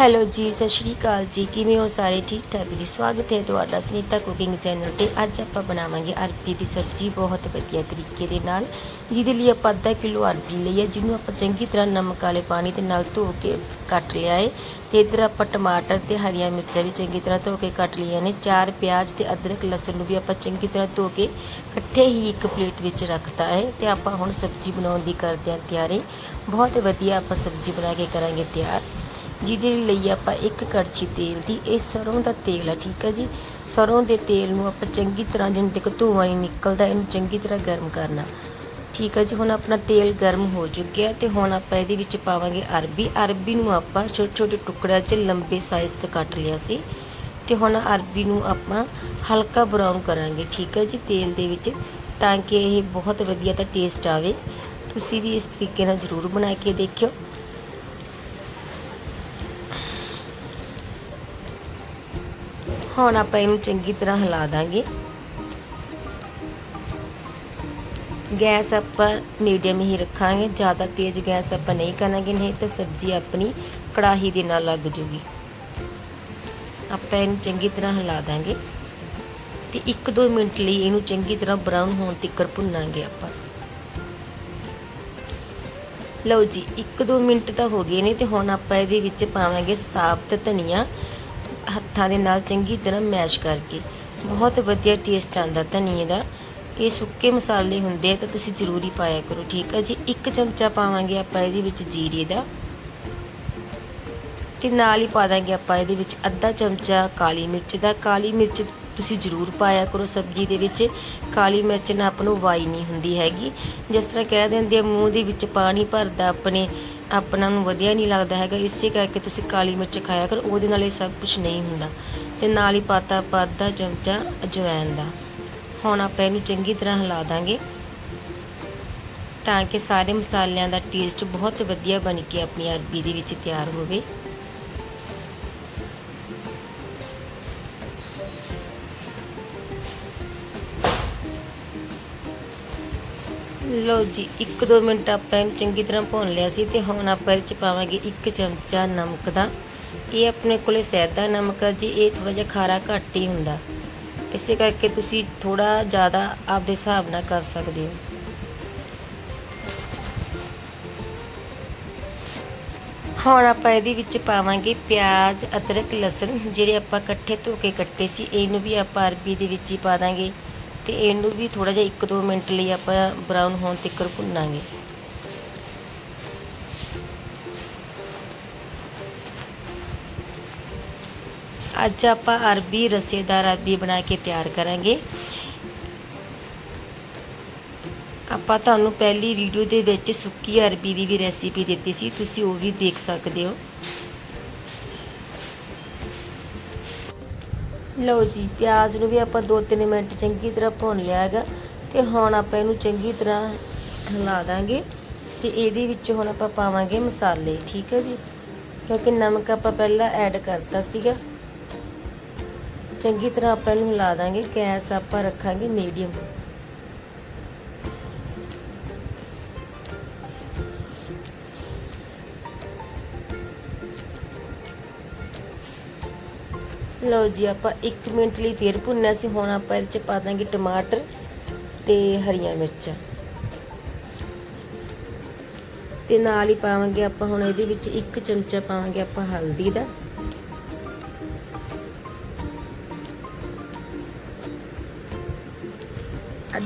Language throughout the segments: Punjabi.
ਹੈਲੋ ਜੀ, ਸਤਿ ਸ਼੍ਰੀ ਅਕਾਲ ਜੀ। ਕਿਵੇਂ ਹੋ ਸਾਰੇ? ਠੀਕ ਠਾਕ ਜੀ। ਸਵਾਗਤ ਹੈ ਤੁਹਾਡਾ ਸੁਨੀਤਾ ਕੁਕਿੰਗ ਚੈਨਲ ਤੇ। ਅੱਜ ਆਪਾਂ ਬਣਾਵਾਂਗੇ ਅਰਬੀ ਦੀ ਸਬਜ਼ੀ ਬਹੁਤ ਵਧੀਆ ਤਰੀਕੇ ਦੇ ਨਾਲ। ਜਿਹਦੇ ਲਈ ਆਪਾਂ ਅੱਧਾ ਕਿਲੋ ਅਰਬੀ ਲਈ ਹੈ, ਜਿਹਨੂੰ ਆਪਾਂ ਚੰਗੀ ਤਰ੍ਹਾਂ ਨਮਕ ਵਾਲੇ ਪਾਣੀ ਦੇ ਨਾਲ ਧੋ ਕੇ ਕੱਟ ਲਿਆ ਹੈ। ਤੇ ਇਧਰ ਆਪਾਂ ਟਮਾਟਰ ਤੇ ਹਰੀਆਂ ਮਿਰਚਾਂ ਵੀ ਚੰਗੀ ਤਰ੍ਹਾਂ ਧੋ ਕੇ ਕੱਟ ਲਈਆਂ ਨੇ। ਚਾਰ ਪਿਆਜ਼ ਤੇ ਅਦਰਕ, ਲਸਣ ਨੂੰ ਵੀ ਆਪਾਂ ਚੰਗੀ ਤਰ੍ਹਾਂ ਧੋ ਕੇ ਇਕੱਠੇ ਹੀ ਇੱਕ ਪਲੇਟ ਵਿੱਚ ਰੱਖਤਾ ਹੈ। ਤੇ ਆਪਾਂ ਹੁਣ ਸਬਜ਼ੀ ਬਣਾਉਣ ਦੀ ਕਰਦੇ ਹਾਂ ਤਿਆਰੀ। ਬਹੁਤ ਵਧੀਆ ਆਪਾਂ ਸਬਜ਼ੀ ਬਣਾ ਕੇ ਕਰਾਂਗੇ ਤਿਆਰ। ਜਿਹਦੇ ਲਈ ਆਪਾਂ ਇੱਕ ਕੜਛੀ ਤੇਲ ਦੀ, ਇਹ ਸਰੋਂ ਦਾ ਤੇਲ ਹੈ ਠੀਕ ਹੈ ਜੀ? ਸਰੋਂ ਦੇ ਤੇਲ ਨੂੰ ਆਪਾਂ ਚੰਗੀ ਤਰ੍ਹਾਂ ਜਿੰਨ ਤੱਕ ਧੂੰਆਂ ਨਹੀਂ ਨਿਕਲਦਾ, ਇਹਨੂੰ ਚੰਗੀ ਤਰ੍ਹਾਂ ਗਰਮ ਕਰਨਾ। ਠੀਕ ਹੈ ਜੀ, ਹੁਣ ਆਪਣਾ ਤੇਲ ਗਰਮ ਹੋ ਚੁੱਕਿਆ ਤੇ ਹੁਣ ਆਪਾਂ ਇਹਦੇ ਵਿੱਚ ਪਾਵਾਂਗੇ ਅਰਬੀ। ਅਰਬੀ ਨੂੰ ਆਪਾਂ ਛੋਟੇ ਛੋਟੇ ਟੁਕੜਿਆਂ 'ਚ ਲੰਬੇ ਸਾਈਜ਼ ਤੇ ਕੱਟ ਲਿਆ ਸੀ। ਤੇ ਹੁਣ ਅਰਬੀ ਨੂੰ ਆਪਾਂ ਹਲਕਾ ਬਰਾਊਨ ਕਰਾਂਗੇ, ਠੀਕ ਹੈ ਜੀ, ਤੇਲ ਦੇ ਵਿੱਚ, ਤਾਂ ਕਿ ਇਹ ਬਹੁਤ ਵਧੀਆ ਤਾਂ ਟੇਸਟ ਆਵੇ। ਤੁਸੀਂ ਵੀ ਇਸ ਤਰੀਕੇ ਨਾਲ ਜ਼ਰੂਰ ਬਣਾ ਕੇ ਦੇਖਿਓ। ਹੁਣ ਆਪਾਂ ਇਹਨੂੰ ਚੰਗੀ ਤਰ੍ਹਾਂ ਹਿਲਾ ਦਾਂਗੇ। ਗੈਸ ਆਪਾਂ ਮੀਡੀਅਮ ਹੀ ਰੱਖਾਂਗੇ। ਜ਼ਿਆਦਾ ਤੇਜ਼ ਗੈਸ ਆਪਾਂ ਨਹੀਂ ਕਰਾਂਗੇ, ਨਹੀਂ ਤਾਂ ਸਬਜ਼ੀ ਆਪਣੀ ਕੜਾਹੀ ਦੇ ਨਾਲ ਲੱਗ ਜੂਗੀ। ਆਪਾਂ ਇਹਨੂੰ ਚੰਗੀ ਤਰ੍ਹਾਂ ਹਿਲਾ ਦਾਂਗੇ ਤੇ 1-2 ਮਿੰਟ ਲਈ ਇਹਨੂੰ ਚੰਗੀ ਤਰ੍ਹਾਂ ਬਰਾਊਨ ਹੋਣ ਤੱਕ ਭੁੰਨਾਂਗੇ ਆਪਾਂ। ਲਓ ਜੀ 1-2 ਮਿੰਟ ਤਾਂ ਹੋ ਗਏ ਨੇ ਤੇ ਹੁਣ ਆਪਾਂ ਇਹਦੇ ਵਿੱਚ ਪਾਵਾਂਗੇ ਸਾਬਤ ਧਨੀਆ। ਹੱਥਾਂ ਦੇ ਨਾਲ ਚੰਗੀ ਤਰ੍ਹਾਂ ਮੈਸ਼ ਕਰਕੇ। ਬਹੁਤ ਵਧੀਆ ਟੇਸਟ ਆਉਂਦਾ ਧਨੀਏ ਦਾ। ਇਹ ਸੁੱਕੇ ਮਸਾਲੇ ਹੁੰਦੇ ਆ ਤਾਂ ਤੁਸੀਂ ਜ਼ਰੂਰੀ ਪਾਇਆ ਕਰੋ, ਠੀਕ ਆ ਜੀ? ਇੱਕ ਚਮਚਾ ਪਾਵਾਂਗੇ ਆਪਾਂ ਇਹਦੇ ਵਿੱਚ ਜੀਰੇ ਦਾ। ਤੇ ਨਾਲ ਹੀ ਪਾ ਦਾਂਗੇ ਆਪਾਂ ਇਹਦੇ ਵਿੱਚ ਅੱਧਾ ਚਮਚਾ ਕਾਲੀ ਮਿਰਚ ਦਾ। ਕਾਲੀ ਮਿਰਚ ਤੁਸੀਂ ਜ਼ਰੂਰ ਪਾਇਆ ਕਰੋ ਸਬਜ਼ੀ ਦੇ ਵਿੱਚ। ਕਾਲੀ ਮਿਰਚ ਨਾਲ ਆਪਾਂ ਨੂੰ ਵਾਈ ਨਹੀਂ ਹੁੰਦੀ ਹੈਗੀ। ਜਿਸ ਤਰ੍ਹਾਂ ਕਹਿ ਦਿੰਦੇ ਆ, ਮੂੰਹ ਦੇ ਵਿੱਚ ਪਾਣੀ ਭਰਦਾ ਆਪਣੇ ਆਪਣਾ ਨੂੰ ਵਧੀਆ ਨਹੀਂ ਲੱਗਦਾ ਹੈਗਾ, ਇਸੇ ਕਰਕੇ ਤੁਸੀਂ ਕਾਲੀ ਮਿਰਚ ਖਾਇਆ ਕਰੋ, ਉਹਦੇ ਨਾਲ ਇਹ ਸਭ ਕੁਝ ਨਹੀਂ ਹੁੰਦਾ। ਤੇ ਨਾਲ ਹੀ ਪਾਤਾ ਆਪਾਂ ਅੱਧਾ ਚਮਚਾ ਅਜਵਾਇਣ ਦਾ। ਹੁਣ ਆਪਾਂ ਇਹਨੂੰ ਚੰਗੀ ਤਰ੍ਹਾਂ ਹਿਲਾ ਦਾਂਗੇ, ਤਾਂ ਕਿ ਸਾਰੇ ਮਸਾਲਿਆਂ ਦਾ ਟੇਸਟ ਬਹੁਤ ਵਧੀਆ ਬਣ ਕੇ ਆਪਣੀ ਅਰਬੀ ਦੇ ਵਿੱਚ ਤਿਆਰ ਹੋਵੇ। ਲਓ ਜੀ 1-2 ਮਿੰਟ ਆਪਾਂ ਇਹਨੂੰ ਚੰਗੀ ਤਰ੍ਹਾਂ ਭੁੰਨ ਲਿਆ ਸੀ ਤੇ ਹੁਣ ਆਪਾਂ ਇਹਦੇ ਚ ਪਾਵਾਂਗੇ 1 ਚਮਚਾ ਨਮਕ ਦਾ। ਇਹ ਆਪਣੇ ਕੋਲੇ ਸੈਦਾ ਨਮਕ ਆ ਜੀ, ਇਹ ਥੋੜਾ ਜਿਹਾ ਖਾਰਾ ਘੱਟ ਹੀ ਹੁੰਦਾ। ਇਸੇ ਕਰਕੇ ਤੁਸੀਂ ਥੋੜਾ ਜ਼ਿਆਦਾ ਆਪਦੇ ਹਿਸਾਬ ਨਾਲ ਕਰ ਸਕਦੇ ਹੋ। ਹੁਣ ਆਪਾਂ ਇਹਦੇ ਵਿੱਚ ਪਾਵਾਂਗੇ ਪਿਆਜ਼, ਅਦਰਕ, ਲਸਣ, ਜਿਹੜੇ ਆਪਾਂ ਇਕੱਠੇ ਧੋ ਕੇ ਕੱਟੇ ਸੀ, ਇਹਨੂੰ ਵੀ ਆਪਾਂ ਅਰਬੀ ਦੇ ਵਿੱਚ ਹੀ ਪਾ ਦਾਂਗੇ। ਤੇ ਇਹਨੂੰ ਵੀ ਥੋੜਾ ਜਿਹਾ 1-2 ਮਿੰਟ ਲਈ ਆਪਾਂ ਬਰਾਊਨ ਹੋਣ ਤੱਕ ਭੁੰਨਾਂਗੇ। ਅੱਜ ਆਪਾਂ ਅਰਬੀ ਰਸੇਦਾਰ ਅਰਬੀ ਬਣਾ ਕੇ ਤਿਆਰ ਕਰਾਂਗੇ। ਆਪਾਂ ਤੁਹਾਨੂੰ ਪਹਿਲੀ ਵੀਡੀਓ ਦੇ ਵਿੱਚ ਸੁੱਕੀ ਅਰਬੀ ਦੀ ਵੀ ਰੈਸਿਪੀ ਦਿੱਤੀ ਸੀ, ਤੁਸੀਂ ਉਹ ਵੀ ਦੇਖ ਸਕਦੇ ਹੋ। ਲਓ ਜੀ, ਪਿਆਜ਼ ਨੂੰ ਵੀ ਆਪਾਂ 2-3 ਮਿੰਟ ਚੰਗੀ ਤਰ੍ਹਾਂ ਭੁੰਨ ਲਿਆ ਹੈਗਾ ਤੇ ਹੁਣ ਆਪਾਂ ਇਹਨੂੰ ਚੰਗੀ ਤਰ੍ਹਾਂ ਹਿਲਾ ਦਾਂਗੇ ਤੇ ਇਹਦੇ ਵਿੱਚ ਹੁਣ ਆਪਾਂ ਪਾਵਾਂਗੇ ਮਸਾਲੇ, ਠੀਕ ਹੈ ਜੀ? ਕਿਉਂਕਿ ਨਮਕ ਆਪਾਂ ਪਹਿਲਾਂ ਐਡ ਕਰਤਾ ਸੀਗਾ। ਚੰਗੀ ਤਰ੍ਹਾਂ ਆਪਾਂ ਇਹਨੂੰ ਹਿਲਾ ਦਾਂਗੇ, ਗੈਸ ਆਪਾਂ ਰੱਖਾਂਗੇ ਮੀਡੀਅਮ ਲਓ ਜੀ, ਆਪਾਂ 1 ਮਿੰਟ ਲਈ ਫੇਰ ਭੁੰਨਣਾ ਸੀ, ਹੁਣ ਆਪਾਂ ਇਹਦੇ ਚ ਪਾ ਦਾਂਗੇ ਟਮਾਟਰ ਤੇ ਹਰੀਆਂ ਮਿਰਚਾਂ। ਤੇ ਨਾਲ ਹੀ ਪਾਵਾਂਗੇ ਆਪਾਂ ਹੁਣ ਇਹਦੇ ਵਿੱਚ 1 ਚਮਚਾ ਪਾਵਾਂਗੇ ਆਪਾਂ ਹਲਦੀ ਦਾ।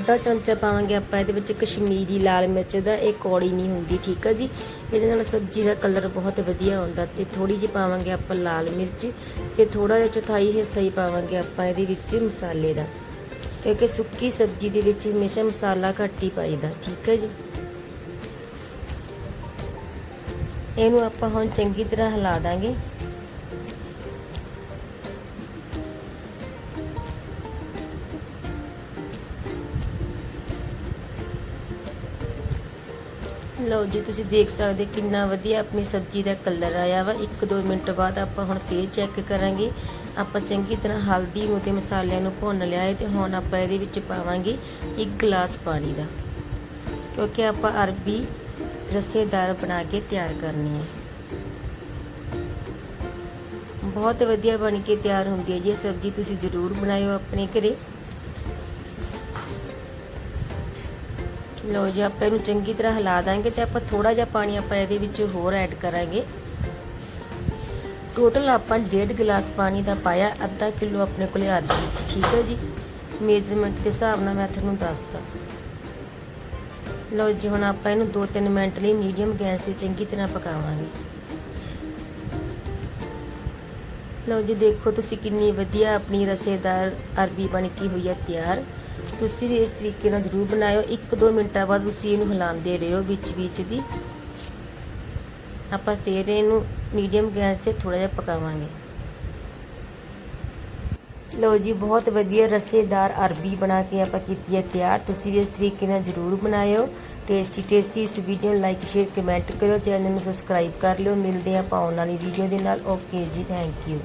ਅੱਧਾ ਚਮਚਾ ਪਾਵਾਂਗੇ ਆਪਾਂ ਇਹਦੇ ਵਿੱਚ ਕਸ਼ਮੀਰੀ ਲਾਲ ਮਿਰਚ ਦਾ, ਇਹ ਕੌੜੀ ਨਹੀਂ ਹੁੰਦੀ, ਠੀਕ ਹੈ ਜੀ? ਇਹਦੇ ਨਾਲ ਸਬਜ਼ੀ ਦਾ ਕਲਰ ਬਹੁਤ ਵਧੀਆ ਆਉਂਦਾ ਤੇ ਥੋੜੀ ਜਿਹੀ ਪਾਵਾਂਗੇ ਆਪਾਂ ਲਾਲ ਮਿਰਚ ਤੇ ਥੋੜਾ ਜਿਹਾ ਚੌਥਾਈ ਹਿੱਸਾ ਹੀ ਪਾਵਾਂਗੇ ਆਪਾਂ ਇਹਦੇ ਵਿੱਚ ਮਸਾਲੇ ਦਾ, ਕਿਉਂਕਿ ਸੁੱਕੀ ਸਬਜ਼ੀ ਦੇ ਵਿੱਚ ਹਮੇਸ਼ਾ ਮਸਾਲਾ ਘੱਟ ਹੀ ਪਾਈਦਾ, ਠੀਕ ਹੈ ਜੀ? ਇਹਨੂੰ ਆਪਾਂ ਹੁਣ ਚੰਗੀ ਤਰ੍ਹਾਂ ਹਿਲਾ ਦਾਂਗੇ। ਲਓ ਜੀ, ਤੁਸੀਂ ਦੇਖ ਸਕਦੇ ਕਿੰਨਾ ਵਧੀਆ ਆਪਣੀ ਸਬਜ਼ੀ ਦਾ ਕਲਰ ਆਇਆ ਵਾ। 1-2 ਮਿੰਟ ਬਾਅਦ ਆਪਾਂ ਹੁਣ ਫੇਰ ਚੈੱਕ ਕਰਾਂਗੇ। ਆਪਾਂ ਚੰਗੀ ਤਰ੍ਹਾਂ ਹਲਦੀ ਨੂੰ ਤੇ ਮਸਾਲਿਆਂ ਨੂੰ ਭੁੰਨ ਲਿਆ ਹੈ ਤੇ ਹੁਣ ਆਪਾਂ ਇਹਦੇ ਵਿੱਚ ਪਾਵਾਂਗੇ 1 ਗਲਾਸ ਪਾਣੀ ਦਾ। ਕਿਉਂਕਿ ਆਪਾਂ ਅਰਬੀ ਰਸੇਦਾਰ ਬਣਾ ਕੇ ਤਿਆਰ ਕਰਨੀ ਹੈ। ਬਹੁਤ ਵਧੀਆ ਬਣ ਕੇ ਤਿਆਰ ਹੁੰਦੀ ਹੈ ਜੀ ਇਹ ਸਬਜ਼ੀ। ਤੁਸੀਂ ਜ਼ਰੂਰ ਬਣਾਇਓ ਆਪਣੇ ਘਰੇ। ਲਓ ਜੀ, ਆਪਾਂ ਇਹਨੂੰ ਚੰਗੀ ਤਰ੍ਹਾਂ ਹਿਲਾ ਦਾਂਗੇ ਤੇ ਆਪਾਂ ਥੋੜਾ ਜਿਹਾ ਪਾਣੀ ਆਪਾਂ ਇਹਦੇ ਵਿੱਚ ਹੋਰ ਐਡ ਕਰਾਂਗੇ। ਟੋਟਲ ਆਪਾਂ 1.5 ਗਲਾਸ ਪਾਣੀ ਦਾ ਪਾਇਆ, ਅੱਧਾ ਕਿਲੋ ਆਪਣੇ ਕੋਲੇ ਅਰਬੀ ਸੀ, ਠੀਕ ਹੈ ਜੀ? ਮੇਜ਼ਰਮੈਂਟ ਦੇ ਹਿਸਾਬ ਨਾਲ ਮੈਂ ਤੁਹਾਨੂੰ ਦੱਸਦਾ ਲਓ ਜੀ, ਹੁਣ ਆਪਾਂ ਇਹਨੂੰ 2-3 ਮਿੰਟ ਲਈ ਮੀਡੀਅਮ ਗੈਸ ਤੇ ਚੰਗੀ ਤਰ੍ਹਾਂ ਪਕਾਵਾਂਗੇ। ਲਓ ਜੀ, ਦੇਖੋ ਤੁਸੀਂ ਕਿੰਨੀ ਵਧੀਆ ਆਪਣੀ ਰਸੇਦਾਰ ਅਰਬੀ ਬਣ ਕੇ ਹੋਈ ਹੈ ਤਿਆਰ। ਤੁਸੀਂ ਵੀ ਇਸ ਤਰੀਕੇ ਨਾਲ ਜ਼ਰੂਰ ਬਣਾਇਓ। 1-2 ਮਿੰਟਾਂ ਬਾਅਦ ਤੁਸੀਂ ਇਹਨੂੰ ਹਿਲਾਉਂਦੇ ਰਹੋ ਵਿੱਚ ਵਿੱਚ ਦੀ ਆਪਾਂ ਫੇਰ ਇਹਨੂੰ ਮੀਡੀਅਮ ਗੈਸ ਤੇ ਥੋੜਾ ਜਿਹਾ ਪਕਾਵਾਂਗੇ। ਲਓ ਜੀ, ਬਹੁਤ ਵਧੀਆ ਰਸੇਦਾਰ ਅਰਬੀ ਬਣਾ ਕੇ ਆਪਾਂ ਕੀਤੀ ਹੈ ਤਿਆਰ। ਤੁਸੀਂ ਵੀ ਇਸ ਤਰੀਕੇ ਨਾਲ ਜ਼ਰੂਰ ਬਣਾਇਓ। ਟੇਸਟੀ ਟੇਸਟੀ ਇਸ ਵੀਡੀਓ ਨੂੰ ਲਾਈਕ ਸ਼ੇਅਰ ਕਮੈਂਟ ਕਰਿਓ। ਚੈਨਲ ਨੂੰ ਸਬਸਕ੍ਰਾਈਬ ਕਰ ਲਿਓ। ਮਿਲਦੇ ਹਾਂ ਆਪਾਂ ਆਉਣ ਵਾਲੀ ਵੀਡੀਓ ਦੇ ਨਾਲ। ਓਕੇ ਜੀ ਥੈਂਕ ਯੂ